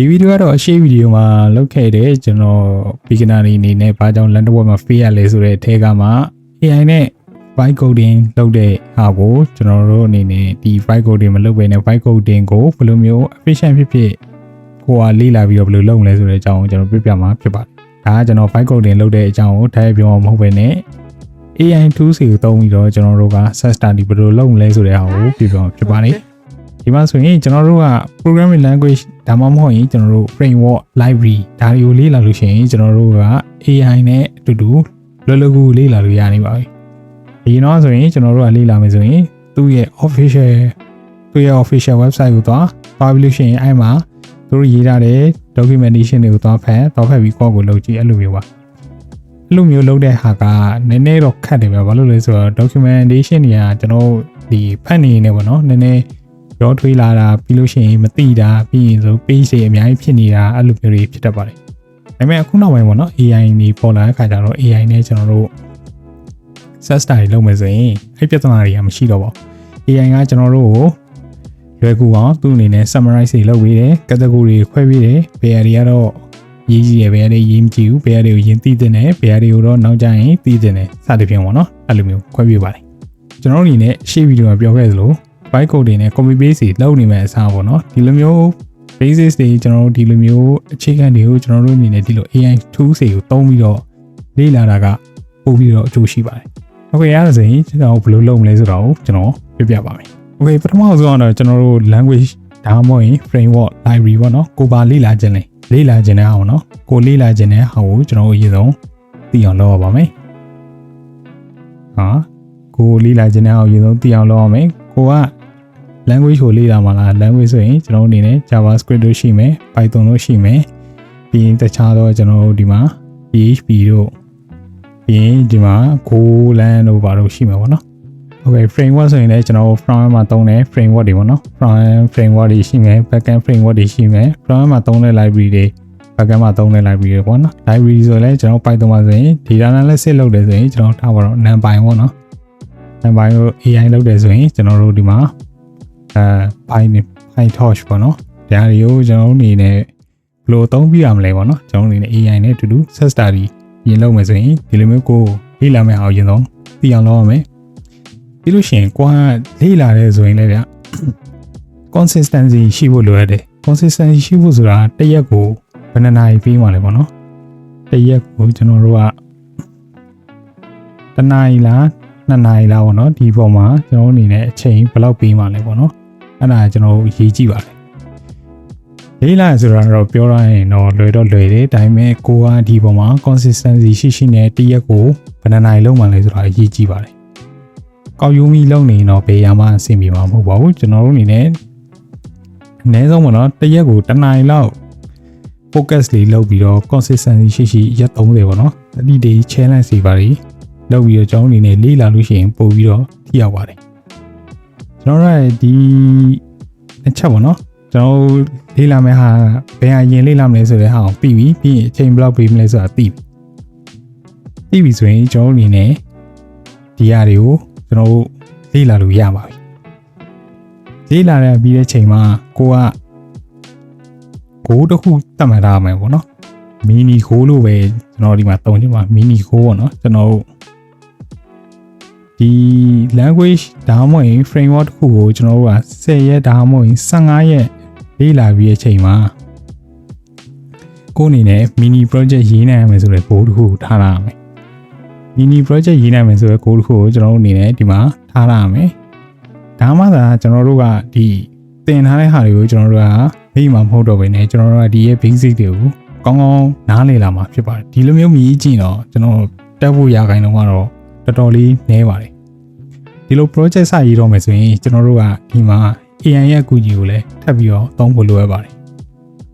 ဒီဗီဒီယိုကတော့အရှိဗီဒီယိုမှာလုပ်ခဲ့တဲ့ကျွန်တော် beginner တွေအနေနဲ့ဘာကြောင့် land web မှာ fail ရလဲဆိုတဲ့အထဲကမှ AI နဲ့ byte coding လုပ်တဲ့ဟာကိုကျွန်တော်တို့အနေနဲ့ဒီ byte coding မလုပ်ဘဲနဲ့ byte coding ကိုဘယ်လိုမျိုး efficient ဖြစ်ဖြစ်ကိုကလေ့လာပြီးတော့ဘယ်လိုလုပ်မလဲဆိုတဲ့အကြောင်းကိုကျွန်တော်ပြပြမှာဖြစ်ပါတယ်။ဒါကကျွန်တော် byte coding လုပ်တဲ့အကြောင်းကိုတိုက်ရိုက်ပြောမှာမဟုတ်ဘဲနဲ့ AI tools ကိုသုံးပြီးတော့ကျွန်တော်တို့က set study ဘယ်လိုလုပ်မလဲဆိုတဲ့ဟာကိုပြပြမှာဖြစ်ပါတယ်။ ဒီမှာဆိုရင်ကျွန်တော်တို့က programming language ဒါမှမဟုတ်ရင်ကျွန်တော်တို့ framework library ဒါတွေကိုလေ့လာလို့ရှိရင်ကျွန်တော်တို့က AI နဲ့အတူတူလွယ်လွယ်ကူကူလေ့လာလို့ရနေပါပြီ။ဒီတော့ဆိုရင်ကျွန်တော်တို့ကလေ့လာမယ်ဆိုရင်သူ့ရဲ့ official သူ့ရဲ့ official website ကိုသွားသွားပြီးလို့ရှိရင်အဲ့မှာသူတို့ရေးထားတဲ့ documentation တွေကိုသွားဖတ်သွားဖတ်ပြီးကိုယ့်ကိုလုပ်ကြည့်အဲ့လိုမျိုးပါ။အဲ့လိုမျိုးလုပ်တဲ့ဟာကနည်းနည်းတော့ခက်တယ်ပဲဘာလို့လဲဆိုတော့ documentation တွေကကျွန်တော်ဒီဖတ်နေနေပေါ့နော်နည်းနည်း ရောထွေးလာတာပြီးလို့ရှိရင်မသိတာပြီးရင်ဆို page တွေအများကြီးဖြစ်နေတာအဲ့လိုမျိုးတွေဖြစ်တတ်ပါတယ်။ဒါပေမဲ့အခုနောက်ပိုင်းပေါ့နော် AI နေပေါ်လာတဲ့ခါကျတော့ AI နဲ့ကျွန်တော်တို့ set style လုပ်မယ်ဆိုရင်အဲ့ပြဿနာတွေကမရှိတော့ပါဘူး။ AI ကကျွန်တော်တို့ကိုလွယ်ကူအောင်သူ့အနေနဲ့ summarize တွေလုပ်ပေးတယ် category တွေခွဲပေးတယ်ဘယ်အရာတွေကတော့ရေးကြည့်ရဘယ်အရာတွေရေးမကြည့်ဘူးဘယ်အရာတွေကိုယဉ်သိတဲ့နဲ့ဘယ်အရာတွေကိုတော့နောက်ကျရင်သိတဲ့နဲ့စသဖြင့်ပေါ့နော်အဲ့လိုမျိုးခွဲပေးပါတယ်ကျွန်တော်တို့အနေနဲ့ရှေ့ဗီဒီယိုမှာပြောခဲ့သလို byte code တွေနဲ့ copy paste တွေလုပ်နေမယ့်အစားပေါ့နော်ဒီလိုမျိုး basis တွေကျွန်တော်တို့ဒီလိုမျိုးအခြေခံတွေကိုကျွန်တော်တို့အနေနဲ့ဒီလို AI tools တွေကိုသုံးပြီးတော့လေ့လာတာကပို့ပြီးတော့အကျိုးရှိပါတယ်။ Okay အဲ့ဒါဆိုရင်ကျွန်တော်ဘယ်လိုလုပ်မလဲဆိုတော့ကျွန်တော်ပြပြပါမယ်။ Okay ပထမဆုံးကတော့ကျွန်တော်တို့ language ဒါမှမဟုတ်ရင် framework library ပေါ့နော်ကိုပါလေ့လာခြင်းလဲလေ့လာခြင်းတဲ့ဟာပေါ့နော်ကိုလေ့လာခြင်းတဲ့ဟာကိုကျွန်တော်အရင်ဆုံးသိအောင်လုပ်ရပါမယ်။ဟာကိုလေ့လာခြင်းတဲ့ဟာကိုအရင်ဆုံးသိအောင်လုပ်ရမယ်။ကိုက language ကိုလေ့လာမှာလား language ဆိုရင်ကျွန်တော်အနေနဲ့ JavaScript တို့ရှိမယ် Python တို့ရှိမယ်ပြီးရင်တခြားတော့ကျွန်တော်တို့ဒီမှာ PHP တို့ပြီးရင်ဒီမှာ Golang တို့ဘာလို့ရှိမှာပေါ့နော် Okay framework ဆိုရင်လည်းကျွန်တော် front end မှာသုံးတဲ့ framework တွေပေါ့နော် front end framework တွေရှိမယ် back end framework တွေရှိမယ် front end မှာသုံးတဲ့ library တွေ back end မှာသုံးတဲ့ library တွေပေါ့နော် library ဆိုလည်းကျွန်တော် Python မှာဆိုရင် data analysis လုပ်တယ်ဆိုရင်ကျွန်တော်ထားပါတော့ NumPy ပေါ့နော် NumPy ကို AI လုပ်တယ်ဆိုရင်ကျွန်တော်တို့ဒီမှာ အဲ Python PyTorch ပေါ့နော်ဒါတွေကိုကျွန်တော်တို့အနေနဲ့ဘယ်လိုအသုံးပြရမလဲပေါ့နော်ကျွန်တော်တို့အနေနဲ့ AI နဲ့အတူတူ set study ရင်လုပ်မယ်ဆိုရင်ဒီလိုမျိုးကိုလေ့လာမယ့်အောင်ရင်ဆုံးသိအောင်လုပ်ရမယ်ပြီးလို့ရှိရင်ကိုကလေ့လာရဲဆိုရင်လည်းဗျ consistency ရှိဖို့လိုရတယ် consistency ရှိဖို့ဆိုတာတစ်ရက်ကိုဘယ်နှစ်နာရီပြီးမှလဲပေါ့နော်တစ်ရက်ကိုကျွန်တော်တို့ကတစ်နာရီလားနှစ်နာရီလားပေါ့နော်ဒီပေါ်မှာကျွန်တော်အနေနဲ့အချိန်ဘယ်လောက်ပြီးမှလဲပေါ့နော် အဲ့ဒါကျွန်တော်ရေးကြည့်ပါတယ်လေးလာဆိုတာတော့ပြောရရင်တော့လွယ်တော့လွယ်တယ်ဒါပေမဲ့ကိုကဒီပေါ်မှာ consistency ရှိရှိနဲ့တစ်ရက်ကိုဘယ်နှစ်နာရီလုံးမှလဲဆိုတာရေးကြည့်ပါတယ်ကောက်ယူမိလုံးနေတော့ဘယ်ရမှအဆင်ပြေမှာမဟုတ်ပါဘူးကျွန်တော်တို့အနေနဲ့အနည်းဆုံးပေါ့နော်တစ်ရက်ကိုတစ်နာရီလောက် focus လေးလုပ်ပြီးတော့ consistency ရှိရှိရက်30ပေါ့နော်အဒီဒီ challenge တွေပါပြီးလုပ်ပြီးတော့ကျွန်တော်အနေနဲ့လေ့လာလို့ရှိရင်ပို့ပြီးတော့ထိရောက်ပါတယ် ကျွန်တော်တို့ဒီအချက်ပေါ့နော်ကျွန်တော်လေ့လာမယ့်ဟာဘယ်ဟာရင်လေ့လာမလဲဆိုတဲ့ဟာကိုပြီးပြီပြီးရင်အချိန်ဘယ်လောက်ပေးမလဲဆိုတာသိပြီသိပြီဆိုရင်ကျွန်တော်အနေနဲ့ဒီဟာတွေကိုကျွန်တော်လေ့လာလို့ရပါပြီလေ့လာတဲ့ပြီးတဲ့ချိန်မှာကိုကကိုတစ်ခုတတ်မှတ်ထားမယ်ပေါ့နော်မီနီကိုလို့ပဲကျွန်တော်ဒီမှာတုံးချင်ပါမီနီကိုပေါ့နော်ကျွန်တော် ဒီ language ဒါမှမဟုတ်ရင် framework တစ်ခုကိုကျွန်တော်တို့က10ရက်ဒါမှမဟုတ်ရင်15ရက်လေ့လာပြီးတဲ့အချိန်မှာကိုအနေနဲ့ mini project ရေးနိုင်ရမယ်ဆိုတဲ့ goal တစ်ခုကိုထားလာရမယ် mini project ရေးနိုင်မယ်ဆိုတဲ့ goal တစ်ခုကိုကျွန်တော်တို့အနေနဲ့ဒီမှာထားလာရမယ်ဒါမှသာကျွန်တော်တို့ကဒီသင်ထားတဲ့ဟာတွေကိုကျွန်တော်တို့ကမိမှာမဟုတ်တော့ဘဲねကျွန်တော်တို့ကဒီရဲ့ basic တွေကိုကောင်းကောင်းနားလည်လာမှာဖြစ်ပါတယ်ဒီလိုမျိုးမြည်ကြည့်တော့ကျွန်တော်တက်ဖို့ရခိုင်တော့ကတော့ တော်တော်လေးနည်းပါတယ်ဒီလို project စရေးတော့မယ်ဆိုရင်ကျွန်တော်တို့ကဒီမှာ AI ရဲ့အကူအညီကိုလည်းထပ်ပြီးတော့သုံးဖို့လိုရပါတယ်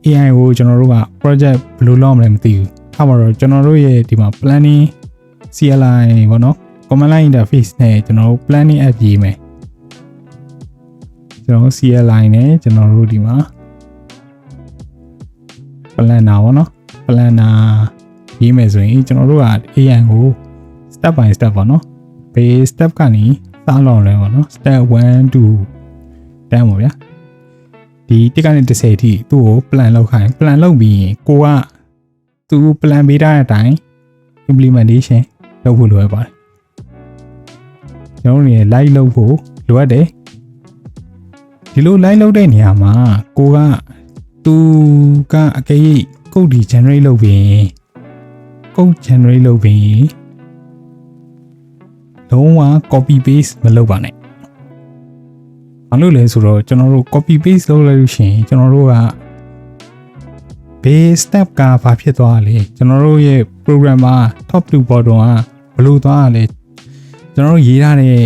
AI ကိုကျွန်တော်တို့က project ဘယ်လိုလုပ်မလဲမသိဘူး။အဲ့မှာတော့ကျွန်တော်တို့ရဲ့ဒီမှာ planning CLI ပေါ့နော် command line interface နဲ့ကျွန်တော်တို့ planning app ရေးမယ်။ကျွန်တော် CLI နဲ့ကျွန်တော်တို့ဒီမှာ planner ပေါ့နော် planner ရေးမယ်ဆိုရင်ကျွန်တော်တို့က AI ကို step by step ပေါ့နော်။ဘယ် step ကနေစလောက်လဲပေါ့နော် step 1 2 10ပေါ့ဗျာဒီတစ်ကနေ30အထိသူ့ကို plan လုပ်ခိုင်း plan လုပ်ပြီးရင်ကိုကသူ plan ပေးထားတဲ့အတိုင်း implementation လုပ်ဖို့လိုအပ်ပါတယ်ကျွန်တော်တို့နေ live လုပ်ဖို့လိုအပ်တယ်ဒီလို live လုပ်တဲ့နေရာမှာကိုကသူကအကယ်၍ code ဒီ generate လုပ်ပြီးရင် code generate လုပ်ပြီးရင် လုံးဝ copy paste မလုပ်ပါနဲ့။ဘာလို့လဲဆိုတော့ကျွန်တော်တို့ copy paste လုပ်လိုက်လို့ရှိရင်ကျွန်တော်တို့က base step ကဘာဖြစ်သွားလဲကျွန်တော်တို့ရဲ့ program မှာ top to bottom ကဘယ်လိုသွားရလဲကျွန်တော်တို့ရေးထားတဲ့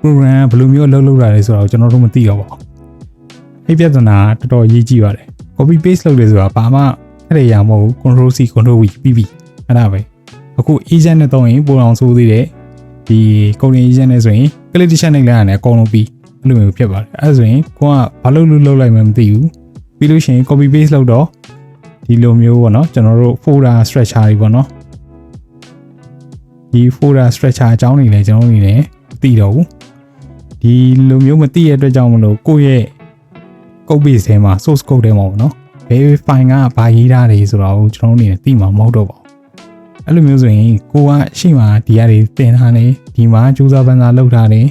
program ဘယ်လိုမျိုးအလုပ်လုပ်တာလဲဆိုတော့ကျွန်တော်တို့မသိတော့ပါဘူး။အဲ့ပြဿနာတော်တော်ရေးကြည့်ပါတယ်။ copy paste လုပ်တယ်ဆိုတာဘာမှအဲ့ဒီရမဟုတ်ဘူး control C control V ပြီးပြီအဲ့ဒါပဲအခု agent နဲ့တော့ရင်ပိုအောင်ဆိုးသေးတယ် ဒီ coding agent နဲ့ဆိုရင် click တစ်ချက်နှိပ်လိုက်ရတယ်အကုန်လုံးပြီးအဲ့လိုမျိုးဖြစ်ပါတယ်အဲ့ဒါဆိုရင်ကိုကဘာလို့လို့လုပ်လိုက်မှမသိဘူးပြီးလို့ရှိရင် copy paste လုပ်တော့ဒီလိုမျိုးပေါ့နော်ကျွန်တော်တို့ folder structure တွေပေါ့နော်ဒီ folder structure အကြောင်းတွေလည်းကျွန်တော်တို့နေလည်းမသိတော့ဘူးဒီလိုမျိုးမသိရတဲ့အတွက်ကြောင့်မလို့ကိုယ့်ရဲ့ code base ထဲမှာ source code ထဲမှာပေါ့နော်ဘယ် file ကဘာရေးထားတယ်ဆိုတော့ကျွန်တော်တို့အနေနဲ့သိမှာမဟုတ်တော့ပါဘူး အဲ့လိုမျိုးဆိုရင်ကိုကရှိမှဒီဟာတွေတင်ထားတယ်ဒီမှာစူးစမ်းပန်းစားလုပ်ထားတယ်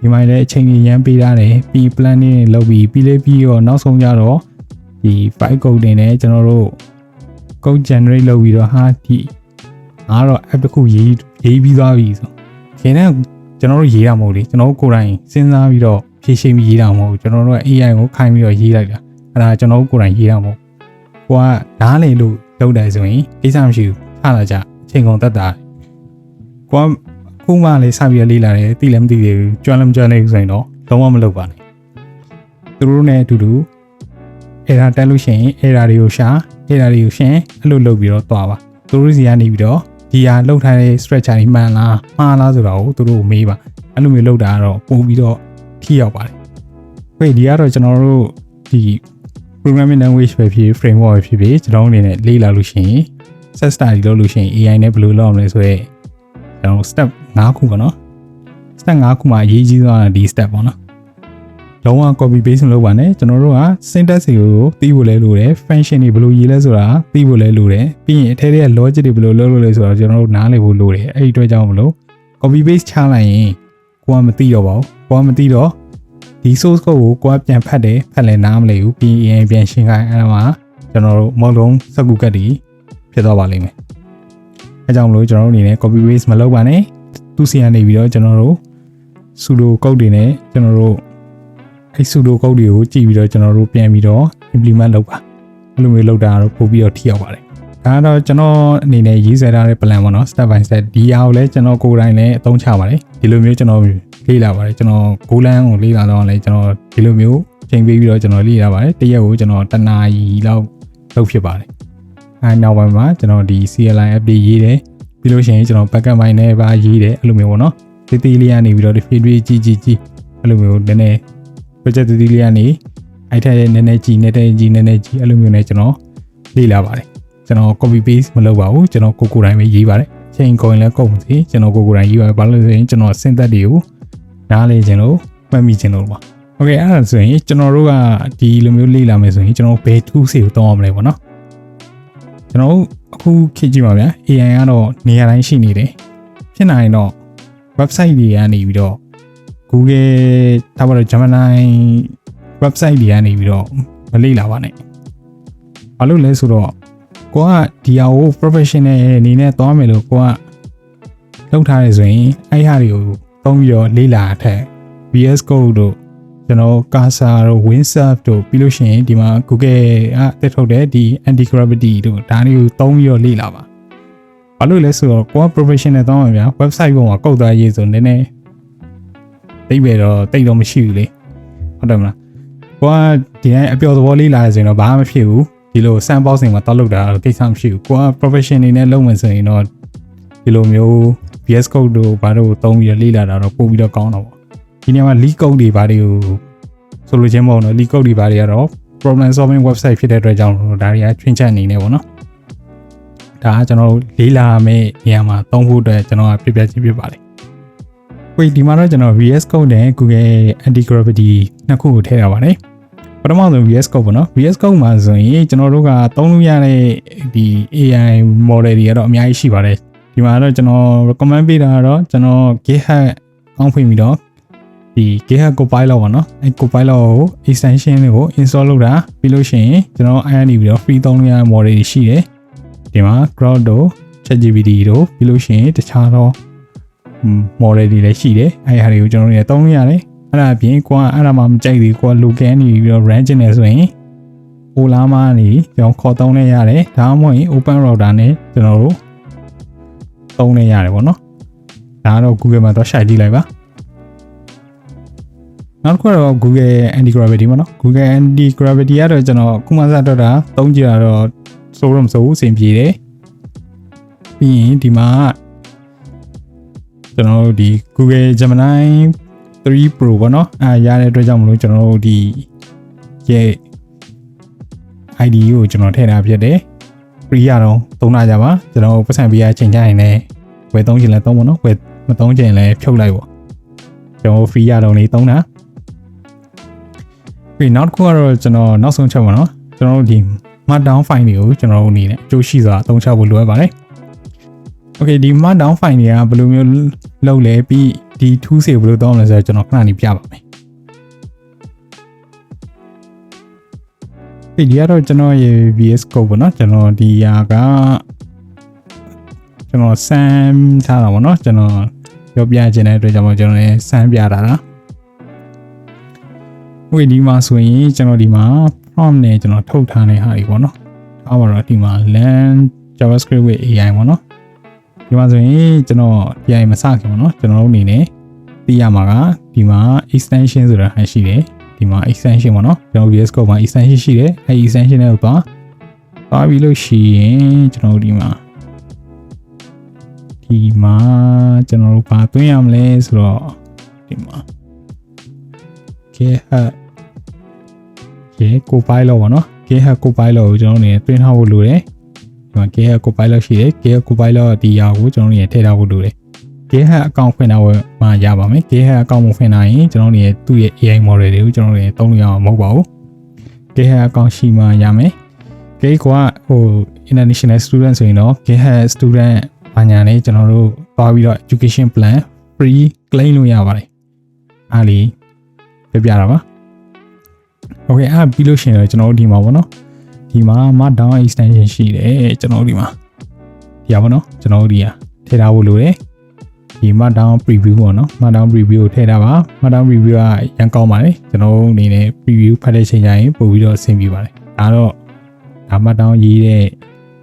ဒီမှာလည်းအချိန်ကြီးရမ်းပေးထားတယ်ပြီး plan တွေလုပ်ပြီးပြီးလေးပြီးတော့နောက်ဆုံးကြတော့ဒီ file code တွေနဲ့ကျွန်တော်တို့ code generate လုပ်ပြီးတော့ဟာဒီအားတော့ app တစ်ခုရေးရေးပြီးသွားပြီဆိုခင်ဗျာကျွန်တော်တို့ရေးတာမဟုတ်လေကျွန်တော်တို့ကိုယ်တိုင်စဉ်းစားပြီးတော့ဖြည့်ရှင်းပြီးရေးတာမဟုတ်ဘူးကျွန်တော်တို့က AI ကိုခိုင်းပြီးတော့ရေးလိုက်တာအဲ့ဒါကျွန်တော်တို့ကိုယ်တိုင်ရေးတာမဟုတ်ကိုကဓားလေလို့လုပ်တယ်ဆိုရင်ကိစ္စမရှိဘူးထား လာကြအချိန်ကုန်တက်တာကိုကခုမှလေးစပြီးလေးလာတယ်သိလည်းမသိသေးဘူးကျွမ်းလည်းမကျွမ်းသေးဘူးဆိုရင်တော့လုံးဝမလုပ်ပါနဲ့သူတို့နဲ့အတူတူအဲ့ဒါတက်လို့ရှိရင်အဲ့ဒါတွေကိုရှာအဲ့ဒါတွေကိုရှင်းအဲ့လိုလုပ်ပြီးတော့တွားပါသူတို့စီကနေပြီးတော့ဒီဟာလှုပ်ထားတဲ့ stretcher တွေမှန်လားမှားလားဆိုတာကိုသူတို့ကိုမေးပါအဲ့လိုမျိုးလှုပ်တာကတော့ပို့ပြီးတော့ထိရောက်ပါတယ်။ဝေးဒီကတော့ကျွန်တော်တို့ဒီ programming language ပဲဖြစ် framework ပဲဖြစ်ဖြစ်ကျွန်တော်အနေနဲ့လေ့လာလို့ရှိရင် set study လုပ်လို့ရှိရင် AI နဲ့ဘယ်လိုလုပ်အောင်လဲဆိုတော့ကျွန်တော် step 5ခုပေါ့နော် step 5ခုမှာအရေးကြီးဆုံးကဒီ step ပေါ့နော်လုံးဝ copy paste မလုပ်ပါနဲ့ကျွန်တော်တို့က syntax တွေကိုသိဖို့လဲလိုတယ် function တွေဘယ်လိုရေးလဲဆိုတာသိဖို့လဲလိုတယ်ပြီးရင်အထဲထဲက logic တွေဘယ်လိုလုပ်လို့လဲဆိုတာကျွန်တော်တို့နားလည်ဖို့လိုတယ်အဲ့ဒီအတွက်ကြောင့်မလို့ copy paste ချလိုက်ရင်ကိုကမသိတော့ပါဘူးကိုကမသိတော့ဒီ source code ကိုကိုကပြန်ဖတ်တယ်ဖတ်လဲနားမလည်ဘူးပြီးရင်ပြန်ရှင်းခိုင်းအဲ့ဒါမှကျွန်တော်တို့မဟုတ်လုံးစက်ကူကတ်တွေ ဖြစ်သွားပါလိမ့်မယ်အဲကြောင့်မလို့ကျွန်တော်တို့အနေနဲ့ copy paste မလုပ်ပါနဲ့သူစီကနေပြီးတော့ကျွန်တော်တို့ sudo code တွေနဲ့ကျွန်တော်တို့အဲ sudo code တွေကိုကြည့်ပြီးတော့ကျွန်တော်တို့ပြန်ပြီးတော့ implement လုပ်ပါအဲ့လိုမျိုးလုပ်တာတော့ပို့ပြီးတော့ထိရောက်ပါတယ်ဒါကတော့ကျွန်တော်အနေနဲ့ရေးဆွဲထားတဲ့ plan ပေါ့နော် step by step ဒီအားကိုလည်းကျွန်တော်ကိုယ်တိုင်လည်းအသုံးချပါတယ်ဒီလိုမျိုးကျွန်တော်လေ့လာပါတယ်ကျွန်တော် goal line ကိုလေ့လာတော့လည်းကျွန်တော်ဒီလိုမျိုးချိန်ပေးပြီးတော့ကျွန်တော်လေ့လာပါတယ်တရက်ကိုကျွန်တော်တနာရီလောက်လုပ်ဖြစ်ပါတယ် အဲနောက်ပိုင်းမှာကျွန်တော်ဒီ CLI app တွေရေးတယ်ပြီးလို့ရှိရင်ကျွန်တော် backup ပိုင်းနဲ့ပါရေးတယ်အဲ့လိုမျိုးပေါ့နော်တေးသေးလေးကနေပြီးတော့ဒီ feed ကြီးကြီးကြီးအဲ့လိုမျိုးနည်းနည်း project သေးသေးလေးကနေအဲ့ထက်နည်းနည်းကြီးနည်းနည်းကြီးနည်းနည်းကြီးအဲ့လိုမျိုးနဲ့ကျွန်တော်လေ့လာပါတယ်ကျွန်တော် copy paste မလုပ်ပါဘူးကျွန်တော်ကိုကိုယ်တိုင်ပဲရေးပါတယ်ချိန်ကိုရင်လည်းကုန်စီကျွန်တော်ကိုကိုယ်တိုင်ရေးပါဘာလို့လဲဆိုရင်ကျွန်တော်စင်သက်တွေကိုနားလေခြင်းလို့မှတ်မိခြင်းလို့ပါโอเคအဲ့ဒါဆိုရင်ကျွန်တော်တို့ကဒီလိုမျိုးလေ့လာမယ်ဆိုရင်ကျွန်တော်ဘယ် tools တွေကိုတောင်းရမလဲပေါ့နော် ကျွန်တော်အခုခေတ်ကြည့်ပါဗျာ AI ကတော့နေရာတိုင်းရှိနေတယ်ဖြစ်နိုင်တော့ website တွေကနေပြီးတော့ Google ဒါပါတော့ Gemini website တွေကနေပြီးတော့မလေ့လာပါနဲ့ဘာလို့လဲဆိုတော့ကိုကဒီဟာကို professional အနေနဲ့သွားမယ်လို့ကိုကလောက်ထားရဆိုရင်အဲ့ဟာတွေကိုသုံးပြီးတော့လေ့လာထက် VS Code တို့ ကျွန်တော် Cursor တို့ Windsurf တို့ပြီးလို့ရှိရင်ဒီမှာ Google ကတက်ထုတ်တဲ့ဒီ anti gravity တို့ဒါတွေကိုသုံးပြီးတော့လေ့လာပါဘာလို့လဲဆိုတော့ကိုက professional သွားမှာဗျာ website ပေါ်မှာကုတ်သားရေးဆိုနည်းနည်းတိတ်ပဲတော့တိတ်တော့မရှိဘူးလေဟုတ်တယ်မလားကိုကဒီတိုင်းအပျော်သဘောလေးလာရဆိုရင်တော့ဘာမှမဖြစ်ဘူးဒီလို sandbox တွေမှာတောက်လုပ်တာတော့ကိစ္စမရှိဘူးကိုက professional နေနဲ့လုပ်မယ်ဆိုရင်တော့ဒီလိုမျိုး VS Code တို့ဘာတို့သုံးပြီးတော့လေ့လာတာတော့ပို့ပြီးတော့ကောင်းတော့ပေါ့ ဒီနေရာမှာ leak code တွေဘာတွေကိုဆိုလိုချင်းမဟုတ်တော့ leak code တွေဘာတွေကတော့ problem solving website ဖြစ်တဲ့အတွက်ကြောင့်ဒါတွေကချွင်းချက်အနေနဲ့ပေါ့နော်ဒါကကျွန်တော်တို့လေးလာမယ့်နေရာမှာသုံးဖို့အတွက်ကျွန်တော်ကပြပြချင်းပြပါလေ။ဝေးဒီမှာတော့ကျွန်တော် VS Code နဲ့ Google Anti Gravity နှစ်ခုကိုထည့်ရပါတယ်။ပထမဆုံး VS Code ပေါ့နော် VS Code မှာဆိုရင်ကျွန်တော်တို့ကသုံးလို့ရတဲ့ဒီ AI model တွေကတော့အများကြီးရှိပါတယ်ဒီမှာတော့ကျွန်တော် recommend ပေးတာကတော့ကျွန်တော် GitHub အောင်းဖွင့်ပြီးတော့ ဒီ GitHub Copilot ပေါ့နော်အဲ Copilot ကို extension တွေကို install လုပ်တာပြီးလို့ရှိရင်ကျွန်တော်အဲ့အနေပြီးတော့ free သုံးလို့ရတဲ့ model တွေရှိတယ်ဒီမှာ Grok တို့ ChatGPT တို့ပြီးလို့ရှိရင်တခြားသော model တွေလည်းရှိတယ်အဲ့ဟာတွေကိုကျွန်တော်တို့ရသုံးလို့ရတယ်အဲ့ဒါအပြင်ကိုကအဲ့ဒါမှမကြိုက်သေးကိုက local နေပြီးတော့ run ကျင်နေဆိုရင် Ola မှာနေကျွန်တော်ခေါ်သုံးလဲရတယ်ဒါမှမဟုတ်ရင် open router နဲ့ကျွန်တော်တို့သုံးလဲရတယ်ပေါ့နော်ဒါကတော့ Google မှာတော့ရှာကြည့်လိုက်ပါ နောက်တစ်ခုတော့ Google Anti Gravity ပေါ့နော် Google Anti Gravity ကတော့ကျွန်တော်ခုမှစတော့တာသုံးကြည့်တာတော့စိုးရမစိုးဘူးအဆင်ပြေတယ်ပြီးရင်ဒီမှာကျွန်တော်တို့ဒီ Google Gemini 3 Pro ပေါ့နော်အဲရတဲ့အတွက်ကြောင့်မလို့ကျွန်တော်တို့ဒီရဲ့ ID ကိုကျွန်တော်ထည့်ထားဖြစ်တယ် free ရတော့သုံးလာကြပါကျွန်တော်ပတ်စံပေးရချိန်ကြရင်လည်းဝယ်သုံးချင်လဲသုံးပါတော့ဝယ်မသုံးချင်လည်းဖြုတ်လိုက်ပေါ့ကျွန်တော် free ရတော့နေသုံးတာ ပြီးနောက်တစ်ခုကတော့ကျွန်တော်နောက်ဆုံးချက်ပါနော်ကျွန်တော်တို့ဒီ markdown file တွေကိုကျွန်တော်တို့အနေနဲ့အကျိုးရှိစွာအသုံးချဖို့လိုအပ်ပါတယ် Okay ဒီ markdown file တွေကဘယ်လိုမျိုးလုပ်လဲပြီးဒီ tool တွေဘယ်လိုသုံးမလဲဆိုတော့ကျွန်တော်ခဏနေပြပါမယ်ဒီကတော့ကျွန်တော်ရဲ့ VS Code ပေါ့နော်ကျွန်တော်ဒီဟာကကျွန်တော်စမ်းထားတာပေါ့နော်ကျွန်တော်ပြောပြခြင်းတဲ့အတွက်ကြောင့်ကျွန်တော်လည်းစမ်းပြတာလား ဝေဒီမှာဆိုရင်ကျွန်တော်ဒီမှာ prompt နဲ့ကျွန်တော်ထုတ်ထားတဲ့ဟာတွေပေါ့နော်အားပါတော့ဒီမှာ land javascript with AI ပေါ့နော်ဒီမှာဆိုရင်ကျွန်တော် AI မစခင်ပေါ့နော်ကျွန်တော်တို့အနေနဲ့သိရမှာကဒီမှာ extension ဆိုတာဟာရှိတယ်ဒီမှာ extension ပေါ့နော်ကျွန်တော် VS Code မှာ extension ရှိတယ်အဲဒီ extension တွေကိုသွားသွားပြီးလို့ရှိရင်ကျွန်တော်ဒီမှာဒီမှာကျွန်တော်တို့ဘာသွင်းရမလဲဆိုတော့ဒီမှာ GitHub ရေကိုပိုင်လောပေါ့နော် GitHub ကိုပိုင်လောကိုကျွန်တော်နေတွင်းထားဖို့လိုတယ်ဒီမှာ GitHub ကိုပိုင်လောရှိတယ် GitHub ကိုပိုင်လောဒီရာကိုကျွန်တော်နေထည့်ထားဖို့လိုတယ် GitHub အကောင့်ဖွင့်တာမှရပါမယ် GitHub အကောင့်မဖွင့်နိုင်ရင်ကျွန်တော်နေသူ့ရဲ့ AI model တွေကိုကျွန်တော်နေသုံးလို့ရအောင်မဟုတ်ပါဘူး GitHub အကောင့်ရှိမှရမယ် GitHub ကဟို international student ဆိုရင်တော့ GitHub student ဘာညာနဲ့ကျွန်တော်တို့သွားပြီးတော့ education plan free claim လုပ်ရပါတယ်အားလီပြပြတာပါ okay အဲ့ပြီးလို့ရှိရင်ကျွန်တော်တို့ဒီမှာပေါ့နော်ဒီမှာ markdown extension ရှိတယ်ကျွန်တော်တို့ဒီမှာဒီဟာပေါ့နော်ကျွန်တော်တို့ဒီဟာထည့်ထားဖို့လိုတယ်ဒီ markdown preview ပေါ့နော် markdown preview ကိုထည့်ထားပါ markdown preview ကရန်ကောင်းပါတယ်ကျွန်တော်တို့အနေနဲ့ preview ဖတ်တဲ့ချိန်ကျရင်ပို့ပြီးတော့အဆင်ပြေပါတယ်ဒါတော့ဒါ markdown ရေးတဲ့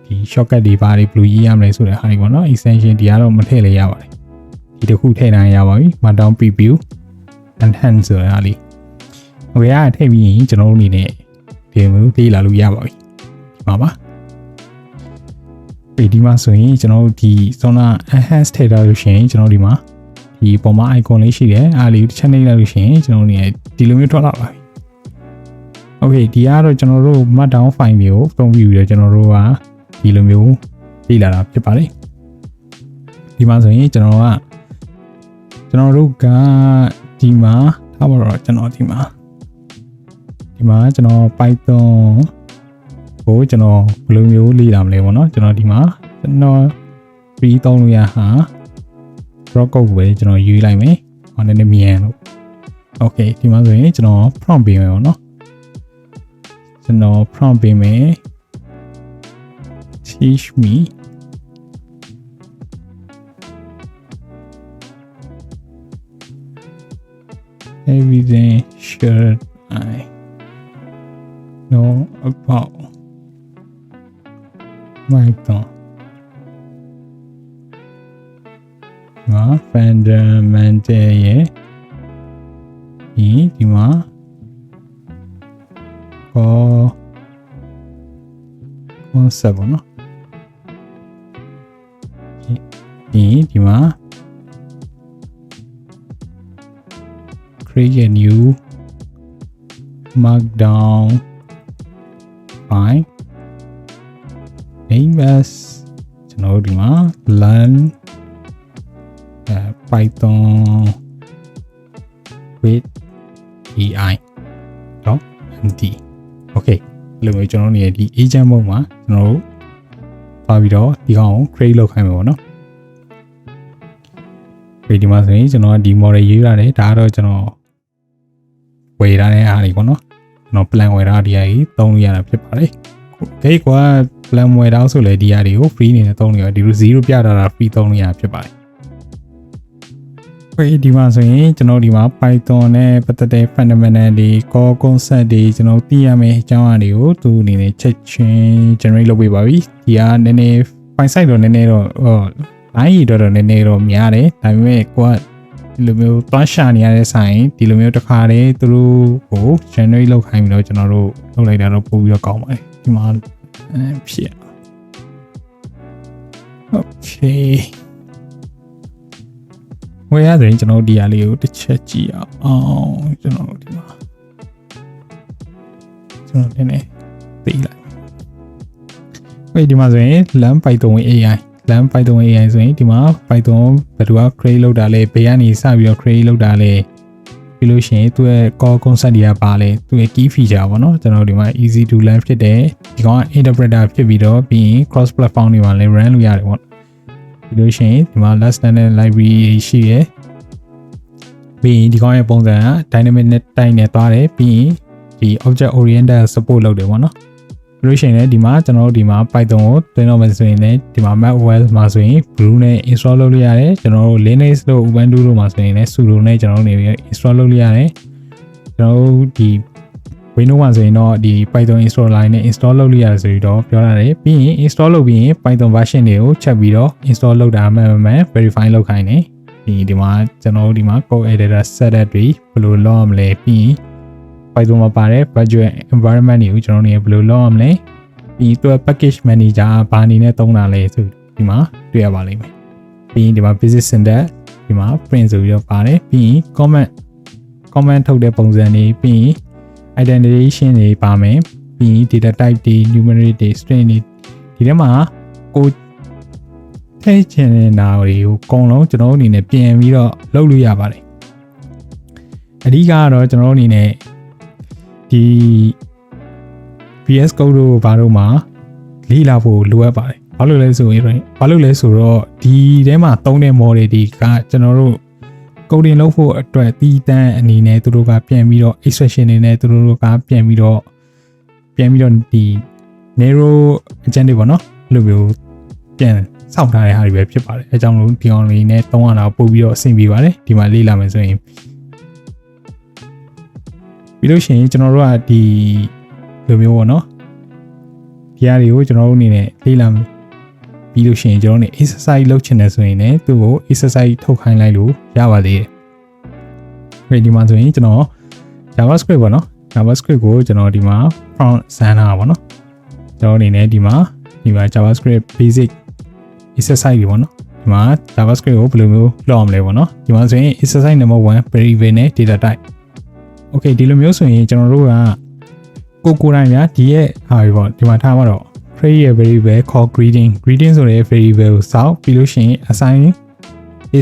ဒီ shortcut တွေပါတွေဘယ်လိုရေးရမလဲဆိုတဲ့ဟာတွေပေါ့နော် extension ဒီကတော့မထည့်လေရပါတယ်ဒီတစ်ခုထည့်နိုင်ရပါပြီ markdown preview enhance ဆိုတာလေး ဟိုရထည့်ပြီးရင်ကျွန်တော်တို့အနေနဲ့ဒီမျိုးသေးလာလို့ရပါပြီဒီမှာပါဒီဒီမှာဆိုရင်ကျွန်တော်တို့ဒီ zona enhance ထည့်ထားလို့ရှိရင်ကျွန်တော်ဒီမှာဒီပုံမှာ icon လေးရှိတယ်အားလေးတစ်ချက်နှိပ်လိုက်လို့ရှိရင်ကျွန်တော်တို့နေဒီလိုမျိုးထွက်လာပါပြီ Okay ဒီကတော့ကျွန်တော်တို့ markdown file တွေကိုသုံးပြီးပြီးတော့ကျွန်တော်တို့ကဒီလိုမျိုးပြေးလာတာဖြစ်ပါတယ်ဒီမှာဆိုရင်ကျွန်တော်ကကျွန်တော်တို့ကဒီမှာထားပါတော့ကျွန်တော်ဒီမှာ ဒီမှာကျွန်တော် Python ကိုကျွန်တော်ဘယ်လိုမျိုးလေ့လာမလဲပေါ့နော်ကျွန်တော်ဒီမှာကျွန်တော် free သုံးလို့ရဟာ rock code ကိုပဲကျွန်တော်ယူလိုက်မယ်ဟောနည်းနည်းမြန်လို့ okay ဒီမှာဆိုရင်ကျွန်တော် prompt ပေးမယ်ပေါ့နော်ကျွန်တော် prompt ပေးမယ် teach me everything should I know about Python? ဒီမှာ fundamental ရဲ့ဒီဒီမှာကော concept ပေါ့နော်ဒီဒီမှာ create a new markdown file name as ကျွန်တော်တို့ဒီမှာ learn uh, python with ai တော့ MD okay အဲ့လိုမျိုးကျွန်တော်တို့နေဒီ agent mode မှာကျွန်တော်တို့ပါပြီးတော့ဒီကောင်ကို create လုပ်ခိုင်းမယ်ပေါ့နော်ဒီဒီမှာဆိုရင်ကျွန်တော်ဒီ model ရေးရတယ်ဒါကတော့ကျွန်တော်ဝယ်ရတဲ့အားတွေပေါ့နော်ကျွ န်တော် plan ဝယ်ရတဲ့အားကြီးသုံးလို့ရတာဖြစ်ပါတယ်ဂိတ်ကွာ plan ဝယ်တော့ဆိုလေဒီအားတွေကို free အနေနဲ့သုံးလို့ရဒီလို0ပြတာတာ free သုံးလို့ရဖြစ်ပါတယ် Okay ဒီမှာဆိုရင်ကျွန်တော်ဒီမှာ Python နဲ့ပတ်သက်တဲ့ fundamental တွေ core concept တွေကျွန်တော်သိရမယ့်အကြောင်းအရာတွေကိုသူအနေနဲ့ချက်ချင်း generate လုပ်ပေးပါပြီဒီကနည်းနည်း file size တော့နည်းနည်းတော့ဟောနိုင်ရတော့တော့နည်းနည်းတော့များတယ်ဒါပေမဲ့ကိုက ဒီလိုမျိုးတွန်းရှာနေရတဲ့ဆိုင်ဒီလိုမျိုးတစ်ခါတည်းသူတို့ကို generate လုပ်ခိုင်းပြီးတော့ကျွန်တော်တို့လုပ်လိုက်တာတော့ပို့ပြီးတော့ကောင်းပါတယ်ဒီမှာဖြစ် Okay ဝယ်ရတဲ့ကျွန်တော်ဒီဟာလေးကိုတစ်ချက်ကြည့်အောင်ကျွန်တော်ဒီမှာကျွန်တော်နည်းနည်းသိလိုက်ဝယ်ဒီမှာဆိုရင် LAMP Python AI LAMP Python AI ဆိုရင်ဒီမှာ Python ဘယ်သူက create လုပ်တာလဲဘယ်ကနေစပြီးတော့ create လုပ်တာလဲပြီးလို့ရှိရင်သူ့ရဲ့ core concept တွေကပါလဲသူ့ရဲ့ key feature ပေါ့နော်ကျွန်တော်ဒီမှာ easy to learn ဖြစ်တယ်ဒီကောင်က interpreter ဖြစ်ပြီးတော့ပြီးရင် cross platform တွေမှာလည်း run လုပ်ရတယ်ပေါ့ပြီးလို့ရှိရင်ဒီမှာ last standard library ရှိရယ်ပြီးရင်ဒီကောင်ရဲ့ပုံစံက dynamic နဲ့တိုင်းနေသွားတယ်ပြီးရင်ဒီ object oriented support လုပ်တယ်ပေါ့နော် ပြီးလို့ရှိရင်လည်းဒီမှာကျွန်တော်တို့ဒီမှာ Python ကိုတွင်းတော့မယ်ဆိုရင်လည်းဒီမှာ macOS မှာဆိုရင် Brew နဲ့ install လုပ်လို့ရတယ်ကျွန်တော်တို့ Linux တို့ Ubuntu တို့မှာဆိုရင်လည်း sudo နဲ့ကျွန်တော်တို့နေပြီး install လုပ်လို့ရတယ်ကျွန်တော်တို့ဒီ Windows မှာဆိုရင်တော့ဒီ Python installer နဲ့ install လုပ်လို့ရတယ်ဆိုပြီးတော့ပြောရတယ်ပြီးရင် install လုပ်ပြီးရင် Python version တွေကိုချက်ပြီးတော့ install လုပ်တာမှန်မှန် verify လုပ်ခိုင်းတယ်ဒီဒီမှာကျွန်တော်တို့ဒီမှာ code editor setup တွေဘယ်လိုလုပ်ရမလဲပြီးရင် Python မှာပါတဲ့ virtual environment တွေကိုကျွန်တော်တို့ဘယ်လိုလုပ်ရမလဲပြီးသူက package manager ဘာအနေနဲ့သုံးတာလဲဆိုဒီမှာတွေ့ရပါလိမ့်မယ်ပြီးရင်ဒီမှာ basic syntax ဒီမှာ print ဆိုပြီးတော့ပါတယ်ပြီးရင် comment comment ထုတ်တဲ့ပုံစံတွေပြီးရင် identification တွေပါမယ်ပြီးရင် data type တွေ numeric တွေ string တွေဒီထဲမှာကိုထည့်ချင်တဲ့နာတွေကိုအကုန်လုံးကျွန်တော်တို့အနေနဲ့ပြင်ပြီးတော့လုပ်လို့ရပါတယ်အဓိကကတော့ကျွန်တော်တို့အနေနဲ့ ဒီ VS Code တို့ဘာတို့မှာလေ့လာဖို့လိုအပ်ပါတယ်ဘာလို့လဲဆိုရင်ဘာလို့လဲဆိုတော့ဒီထဲမှာသုံးတဲ့ model တွေကကျွန်တော်တို့ coding လုပ်ဖို့အတွက်တီးတန်းအနေနဲ့သူတို့ကပြန်ပြီးတော့ extraction တွေနဲ့သူတို့ကပြန်ပြီးတော့ပြန်ပြီးတော့ဒီ narrow agent တွေပေါ့နော်အဲ့လိုမျိုးပြန်စောင့်ထားတဲ့ဟာတွေပဲဖြစ်ပါတယ်အဲကြောင့်လို့ဒီအောင်လေးနဲ့သုံးရတာပို့ပြီးတော့အဆင်ပြေပါတယ်ဒီမှာလေ့လာမယ်ဆိုရင် ပြီးလို့ရှိရင်ကျွန်တော်တို့ကဒီလိုမျိုးပေါ့နော်ဒီဟာတွေကိုကျွန်တော်တို့အနေနဲ့လေ့လာပြီးလို့ရှိရင်ကျွန်တော်တို့ exercise လုပ်ချင်တယ်ဆိုရင်လည်းသူ့ကို exercise ထုတ်ခိုင်းလိုက်လို့ရပါသေးတယ်။ဒီဒီမှာဆိုရင်ကျွန်တော် JavaScript ပေါ့နော် JavaScript ကိုကျွန်တော်ဒီမှာ front စမ်းတာပေါ့နော်။ကျွန်တော်အနေနဲ့ဒီမှာဒီမှာ JavaScript basic exercise တွေပေါ့နော်။ဒီမှာ JavaScript ကိုဘယ်လိုမျိုးလုပ်အောင်လဲပေါ့နော်။ဒီမှာဆိုရင် exercise number 1 variable နဲ့ data type ။ Okay ဒီလိုမျိုးဆိုရင်ကျွန်တော်တို့ကကိုကိုတိုင်းများဒီရဲ့ဟာပြီပေါ့ဒီမှာထားမှာတော့ create ရဲ့ variable call greeting greeting ဆိုတဲ့ variable ကိုစောက်ပြီးလို့ရှိရင် assign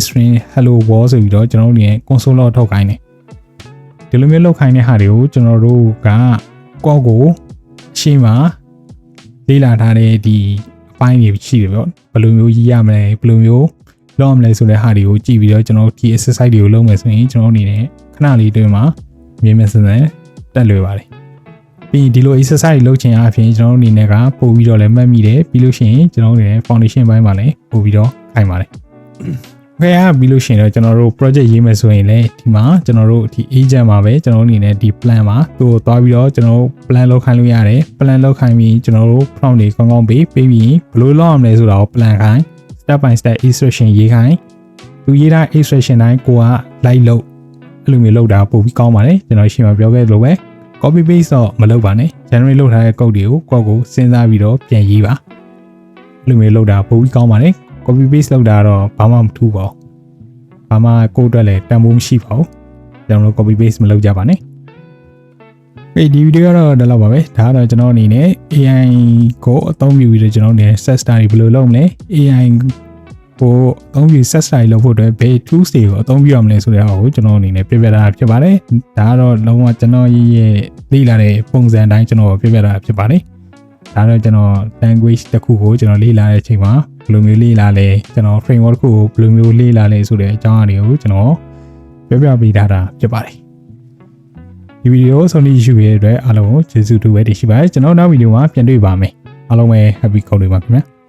string hello world ဆိုပြီးတော့ကျွန်တော်တို့နေ console log ထုတ်ခိုင်းတယ်ဒီလိုမျိုးလောက်ခိုင်းတဲ့ဟာတွေကိုကျွန်တော်တို့ကကော့ကိုရှေ့မှာလေးလာထားတဲ့ဒီအပိုင်းတွေရှိတယ်ပေါ့ဘယ်လိုမျိုးရေးရမလဲဘယ်လိုမျိုးလုပ်ရမလဲဆိုတဲ့ဟာတွေကိုကြည့်ပြီးတော့ကျွန်တော်ဒီ exercise တွေကိုလုပ်မယ်ဆိုရင်ကျွန်တော်အနေနဲ့ခဏလေးတွင်မှာ မြင်မြင်စံစံတက်လွယ်ပါတယ်ပြီးဒီလို exercise လုပ်ချင်အပြင်ကျွန်တော်တို့အနေနဲ့ကပို့ပြီးတော့လည်းမှတ်မိတယ်ပြီးလို့ရှိရင်ကျွန်တော်တို့ရဲ့ foundation ဘိုင်းမှာလည်းပို့ပြီးတော့ခိုင်ပါတယ်ခဲရပြီးလို့ရှိရင်တော့ကျွန်တော်တို့ project ရေးမယ်ဆိုရင်လည်းဒီမှာကျွန်တော်တို့ဒီ agent မှာပဲကျွန်တော်တို့အနေနဲ့ဒီ plan မှာသူ့ကိုသွားပြီးတော့ကျွန်တော်တို့ plan လုပ်ခိုင်းလို့ရတယ် plan လုပ်ခိုင်းပြီးကျွန်တော်တို့ prompt တွေကောင်းကောင်းပေးပြီးပြီးဘယ်လိုလုပ်ရမလဲဆိုတာကို plan ခိုင်း step by step instruction ရေးခိုင်းသူရေးတဲ့ instruction တိုင်းကိုက like လုပ် အဲ့လိုမျိုးလုပ်တာပို့ပြီးကောင်းပါတယ်ကျွန်တော်ရှင်းပြပြောခဲ့လို့ပဲ copy paste တော့မလုပ်ပါနဲ့ generate လုပ်ထားတဲ့ code တွေကိုကိုယ့်ကိုစဉ်းစားပြီးတော့ပြန်ရေးပါအဲ့လိုမျိုးလုပ်တာပိုပြီးကောင်းပါတယ် copy paste လုပ်တာတော့ဘာမှမထူးပါဘူးဘာမှကိုယ့်အတွက်လည်းတန်ဖိုးမရှိပါဘူးကျွန်တော်တို့ copy paste မလုပ်ကြပါနဲ့ေဒီဗီဒီယိုကတော့ဒါလောက်ပါပဲဒါကတော့ကျွန်တော်အနေနဲ့ AI ကိုအသုံးပြုပြီးတော့ကျွန်တော်အနေနဲ့ set study ဘယ်လိုလုပ်မလဲ AI ကိုအသုံးပြု set style လုပ်ဖို့အတွက်ဘယ် tools တွေကိုအသုံးပြုရမလဲဆိုတဲ့ဟာကိုကျွန်တော်အနေနဲ့ပြပြတာဖြစ်ပါတယ်ဒါကတော့လုံးဝကျွန်တော်ရဲ့လေ့လာတဲ့ပုံစံအတိုင်းကျွန်တော်ပြပြတာဖြစ်ပါတယ်ဒါတော့ကျွန်တော် language တစ်ခုကိုကျွန်တော်လေ့လာတဲ့အချိန်မှာဘယ်လိုမျိုးလေ့လာလဲကျွန်တော် framework တစ်ခုကိုဘယ်လိုမျိုးလေ့လာလဲဆိုတဲ့အကြောင်းအရာတွေကိုကျွန်တော်ပြပြပေးထားတာဖြစ်ပါတယ်ဒီဗီဒီယိုဆုံးဖြတ်ယူရတဲ့အတွက်အားလုံးကိုကျေးဇူးတူပဲတင်ရှိပါတယ်ကျွန်တော်နောက်ဗီဒီယိုမှာပြန်တွေ့ပါမယ်အားလုံးပဲ happy code တွေပါခင်ဗျာ